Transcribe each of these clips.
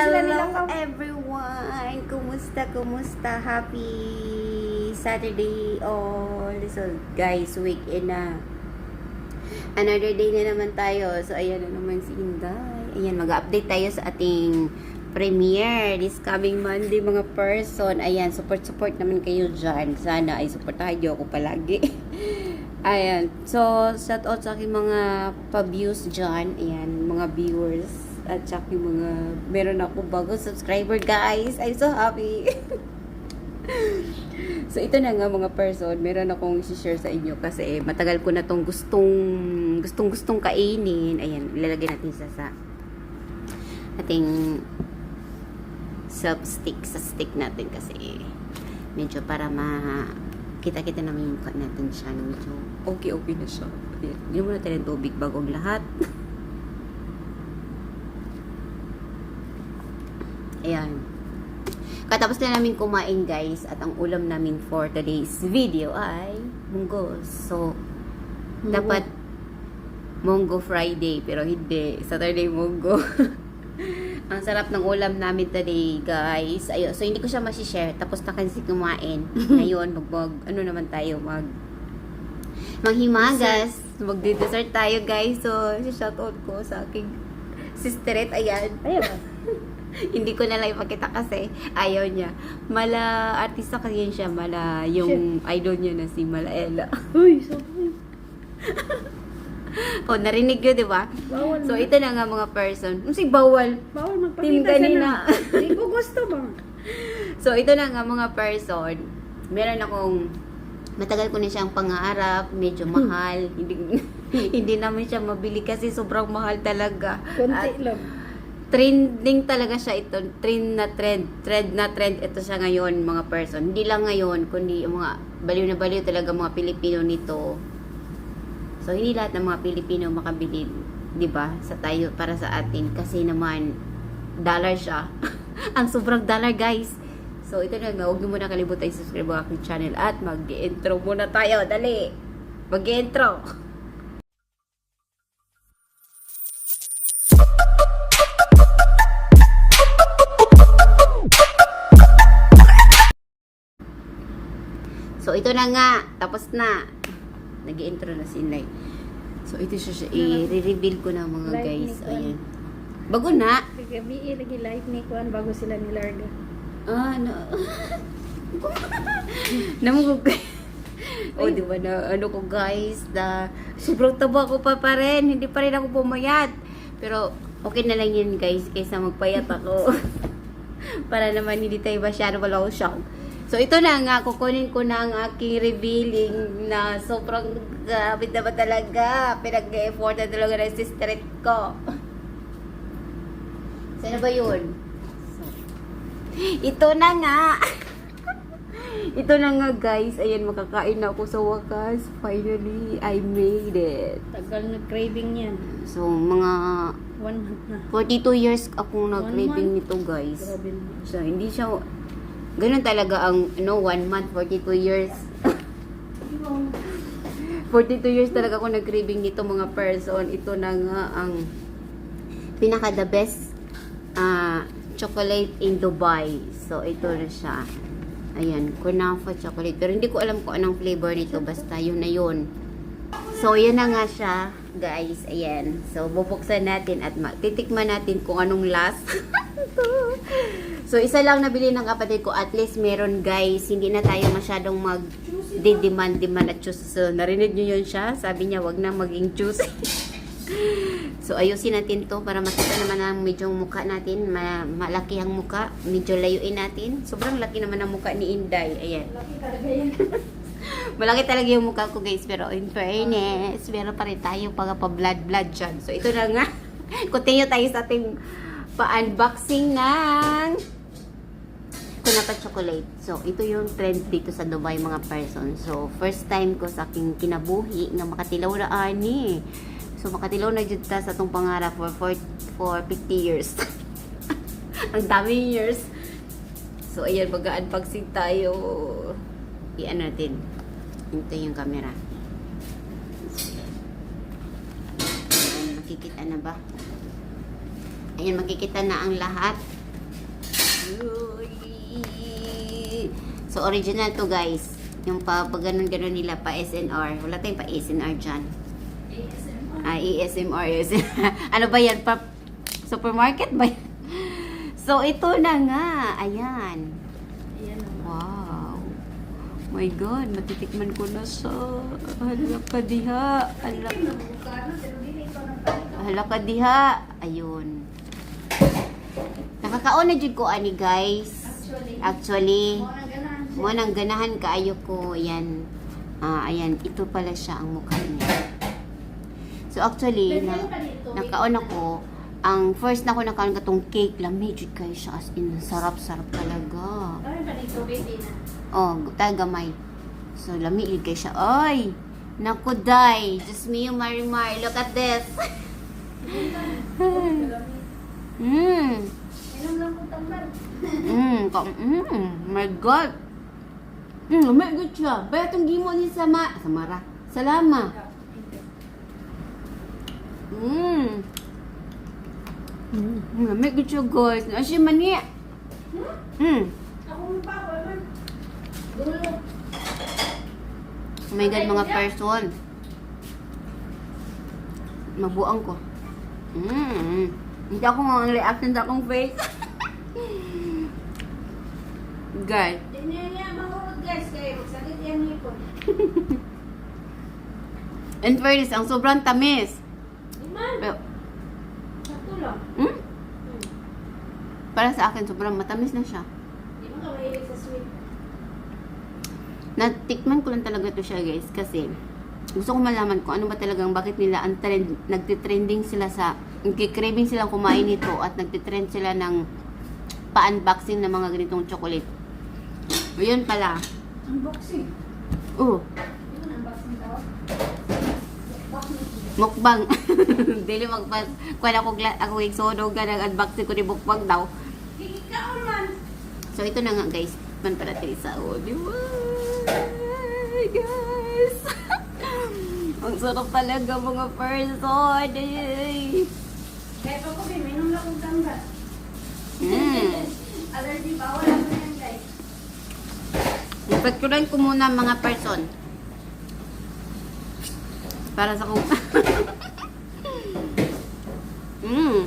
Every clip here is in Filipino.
Hello everyone! Kumusta, kumusta? Happy Saturday all! So guys, weekend na. Another day na naman tayo. So ayan na naman si Inday. Ayan, mag-update tayo sa ating premiere this coming Monday mga person. Ayan, support-support naman kayo dyan. Sana ay supportahan niyo ako palagi. Ayan. So, shout out sa aking mga pa-views dyan. Ayan, mga viewers. At saka yung mga, meron ako bago subscriber guys. I'm so happy. so, ito na nga mga person. Meron akong share sa inyo kasi matagal ko na tong gustong, gustong gustong kainin. Ayan, ilalagay natin sa sa ating self stick sa stick natin kasi medyo para ma kita-kita naman yung mukha natin siya medyo okay-okay na siya Ayan, yun muna tayo ng tubig bago ang lahat ayan katapos na namin kumain guys at ang ulam namin for today's video ay munggos so dapat Munggo Friday, pero hindi. Saturday Munggo. Ang sarap ng ulam namin today, guys. Ayun, so hindi ko siya masishare. Tapos na kasi kumain. Ngayon, mag, mag, ano naman tayo, mag, manghimagas. Magdi-dessert tayo, guys. So, shoutout ko sa aking sisterette. Ayan. Ba? hindi ko na lang ipakita kasi ayaw niya. Mala, artista kasi yun siya. Mala, yung idol niya na si Malaela. Uy, sabi. o, narinig yun, di ba? Bawal So, na. ito na nga mga person. Kasi bawal. Bawal Team magpakita kanina. na. Hindi ko gusto ba? So, ito na nga mga person. Meron akong matagal ko na siyang pangarap, medyo mahal. hindi hindi namin siya mabili kasi sobrang mahal talaga. Kunti At lang. Trending talaga siya ito. Trend na trend. Trend na trend ito siya ngayon mga person. Hindi lang ngayon, kundi mga baliw na baliw talaga mga Pilipino nito. So, hindi lahat ng mga Pilipino makabili, 'di ba? Sa tayo para sa atin kasi naman dollar siya. Ang sobrang dollar, guys. So, ito na nga, huwag niyo muna kalimutan i-subscribe ang aking channel at mag-intro muna tayo. Dali! Mag-intro! ito na nga. Tapos na. Nag-intro na si Inay. So, ito siya siya. I-reveal ko na mga Live guys. ni Kwan. Ayan. Bago na. Gabi lagi live ni Kuan bago sila nilarga. Ah, no. Namugog o, di ba na, ano ko guys, na sobrang taba ko pa pa rin. Hindi pa rin ako pumayat. Pero, okay na lang yun guys, kaysa magpayat ako. Para naman hindi tayo masyado wala ko shock. So, ito na nga, kukunin ko na ang aking revealing na sobrang grabe na ba talaga. Pinag-effort na talaga ng sister ko. Saan ba yun? Ito na nga. Ito na nga guys. Ayan, makakain na ako sa wakas. Finally, I made it. Tagal na craving yan. So, mga One month na. 42 years akong nag-craving nito guys. So, hindi siya, ganun talaga ang, ano, one month, 42 years. 42 years talaga ako nag-craving nito mga person. Ito na nga ang pinaka the best ah, chocolate in Dubai. So, ito na siya. Ayan, kunafa chocolate. Pero hindi ko alam kung anong flavor nito. Basta yun na yun. So, yun na nga siya, guys. Ayan. So, bubuksan natin at ma- titikman natin kung anong last. so, isa lang nabili ng kapatid ko. At least meron, guys. Hindi na tayo masyadong mag demand demand at juice. So, narinig nyo yun siya. Sabi niya, wag na maging juice. so, ayusin natin to para makita naman ang medyo mukha natin. Ma- malaki ang mukha. Medyo layuin natin. Sobrang laki naman ang mukha ni Inday. Ayan. Laki talaga yan. Malaki talaga yung mukha ko guys, pero in fairness, meron pa rin tayo pag pa blood blood dyan. So ito na nga, continue tayo sa ating pa-unboxing ng Kunapa Chocolate. So ito yung trend dito sa Dubai mga person. So first time ko sa aking kinabuhi nga makatilaw na ani. So makatilaw na jud ta sa atong pangarap for, for, for 50 years. Ang daming years. So ayan, mag-unboxing tayo. I-ano natin. Ito yung camera. Ayan, makikita na ba? Ayan, makikita na ang lahat. So, original to guys. Yung pa, pa ganun-ganun nila, pa SNR. Wala tayong pa SNR dyan. ASMR. Ah, ASMR. ASMR. ano ba yan? Pa supermarket ba yan? So, ito na nga. Ayan. Ayan wow. My God, matitikman ko na sa hala ka diha. Hala ka diha. Ayun. Nakakaon na jud ko ani guys. Actually, mo nang ganahan kaayo ko. Ayan. Ah, ayan, ito pala siya ang mukha niya. So actually, na, nakaon ako. Ang first na ako nakaon katong cake, lamig jud kay siya as in sarap-sarap talaga. Oh, tayo gamay. So, lamiig kay siya. Ay! Naku, day! Just me, you, Marimar. Look at this. Mmm. Inom lang ko tambal. Mmm. ka- Mmm. My God. Mmm, lamig good siya. Baya itong gimo ni Sama. Samara. Salama. Mmm. Mm, lamig good siya, guys. Asya mani. Mmm. Ako mo pa, wala. Dulo. Oh my God, mga person. Mabuang ko. Mm. Hindi ako mga reaction sa akong face. Guys, guys, kayo. Magsakit yan hipon. in fairness, ang sobrang tamis. Di man. Pero, Sakto lang. mm, Hmm. para sa akin, sobrang matamis na siya. Di mo ka mahilig sa sweet. Natikman ko lang talaga ito siya guys kasi gusto ko malaman kung ano ba talagang bakit nila ang trend, nagtitrending sila sa nagkikraving silang kumain nito at nagtitrend sila ng pa-unboxing ng mga ganitong chocolate. Yun pala. Unboxing. Oh, tawag? Unboxing. mukbang. Dili magpas. Kuan ako ako igsodo ka ng unboxing ko ni mukbang daw. Ikaw man. So ito na nga guys. Man para Teresa. Oh, di ba? Guys. Ang sarap talaga mga person. Ay. Kaya pa ko, minom lang kong tambal. Mm. Allergy, bawal ako na yan guys. Ipagkulan ko muna mga person. Para sa kung... mm.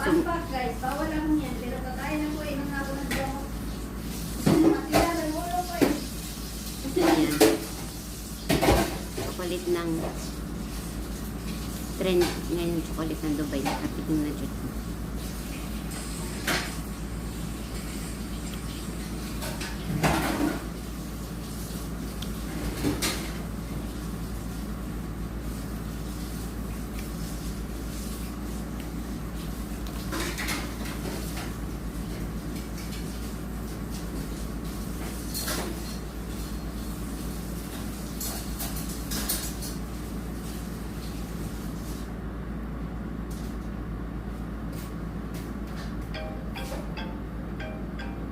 Fun fact guys, bawal yan. Pero kakain ako, inom na ako ng gamot. Matira, ulo ko eh. Chocolate ng trend ngayon chocolate ng Dubai. Nakatignan na dyan.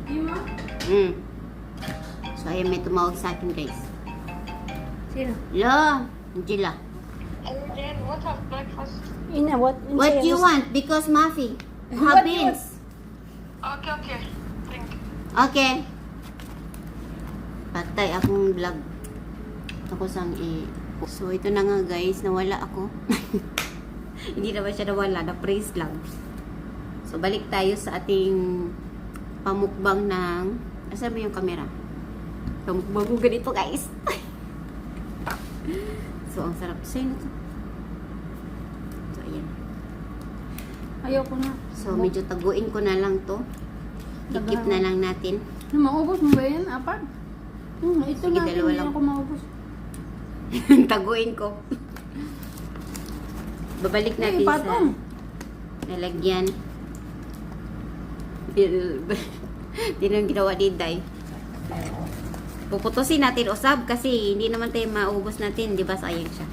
Di mo? Mm. So, ayan may tumawag sa akin guys. Sino? Lo, Angela. And then what of breakfast? Ina, what? What do you want? Because Mafi. Have beans. Okay, okay. Thank you. Okay. Patay akong vlog. Ako sang i... So, ito na nga guys. Nawala ako. Hindi naman siya nawala. Na-praise lang. So, balik tayo sa ating pamukbang ng... Asan ba yung camera? Pamukbang ko ganito guys. so, ang sarap. Sa'yo na to. So, ayan. Ayoko na. So, medyo taguin ko na lang to. Ikip na lang natin. Ano, maubos mo ba yan? Apat? Hmm, ito Sige, na. dalawa Hindi lang. ako maubos. Taguin ko. Babalik natin Eh, sa nalagyan. Hindi nang ginawa ni Day. Puputusin natin usab kasi hindi naman tayo maubos natin. Di ba sayang siya?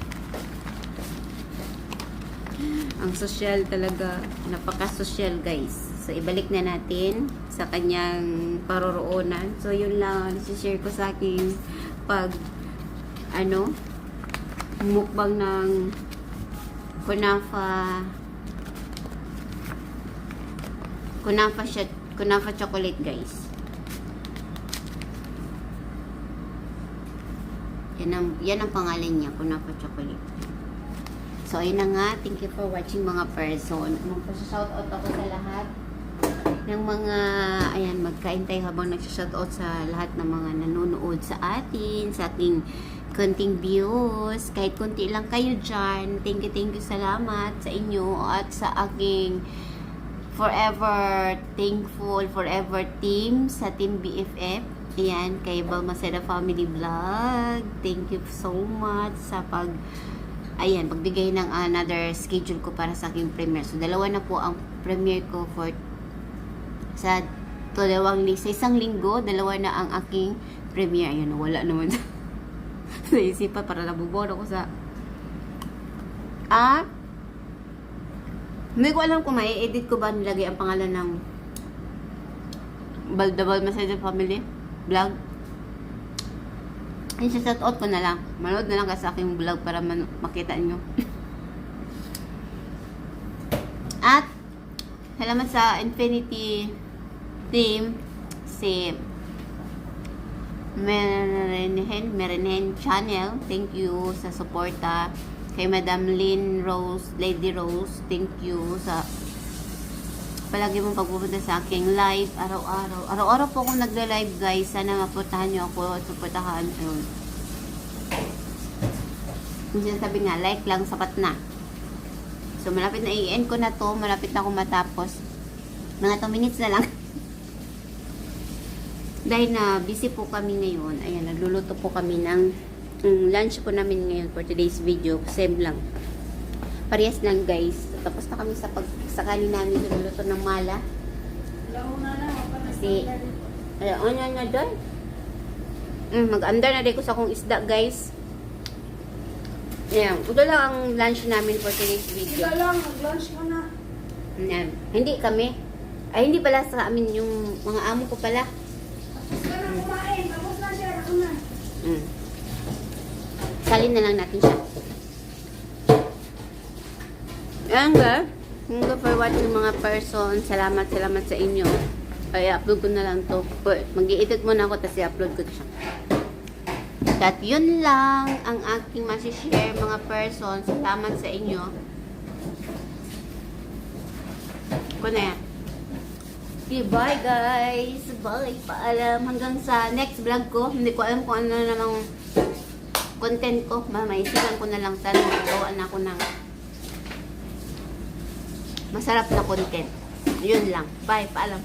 Ang social talaga. Napaka-social guys. So, ibalik na natin sa kanyang paroroonan. So, yun lang. share ko sa aking pag ano mukbang ng kunafa kunafa siya Kunafa chocolate, guys. Yan ang, yan ang pangalan niya, Kunafa chocolate. So, ayun na nga. Thank you for watching mga person. Magpa-shoutout ako sa lahat ng mga, ayan, magkain tayo habang nagsashoutout sa lahat ng mga nanonood sa atin, sa ating konting views. Kahit konti lang kayo dyan. Thank you, thank you. Salamat sa inyo at sa aking forever thankful, forever team sa Team BFF. Ayan, kay Balmaceda Family Vlog. Thank you so much sa pag ayan, pagbigay ng another schedule ko para sa aking premiere. So, dalawa na po ang premiere ko for sa dalawang sa isang linggo, dalawa na ang aking premiere. Ayun, wala naman sa isipan para nabuboard ako sa ah hindi ko alam kung may edit ko ba nilagay ang pangalan ng Baldabal Messenger Family vlog. Ay, shout out ko na lang. Manood na lang ka sa aking vlog para makita nyo. At, salamat sa Infinity Team, si Merenhen, Merenhen Channel. Thank you sa suporta. Kay Madam Lynn Rose, Lady Rose, thank you sa palagi mong pagpupunta sa aking live araw-araw. Araw-araw po akong nagla-live guys. Sana mapuntahan nyo ako at suportahan. Ayun. Yung sinasabi nga, like lang, sapat na. So, malapit na i-end ko na to. Malapit na ako matapos. Mga 2 minutes na lang. Dahil na busy po kami ngayon. Ayan, nagluluto po kami ng mm, lunch po namin ngayon for today's video. Same lang. Parehas lang guys. Tapos na kami sa pagsakali namin nagluluto ng mala. Na, Kasi, ayan, ano na doon? Mm, mag-under na rin ko sa akong isda guys. Ayan, ito lang ang lunch namin for today's video. Sila lang, mag-lunch ka na. Ayan. Hindi kami. Ay, hindi pala sa amin yung mga amo ko pala. Tapos ka na kumain. Tapos na siya, ako na. Mm. Salin na lang natin siya. Ayan ga. Thank you for watching mga person. Salamat, salamat sa inyo. Ay, upload ko na lang to. Mag-i-edit muna ako tapos i-upload ko siya. At yun lang ang aking masishare mga person. Salamat sa inyo. Ko yan. Okay, bye guys. Bye. Paalam. Hanggang sa next vlog ko. Hindi ko alam kung ano na namang content ko. Mamaisipan ko na lang. Sana magawa na ako ng masarap na content. Yun lang. Bye. Paalam.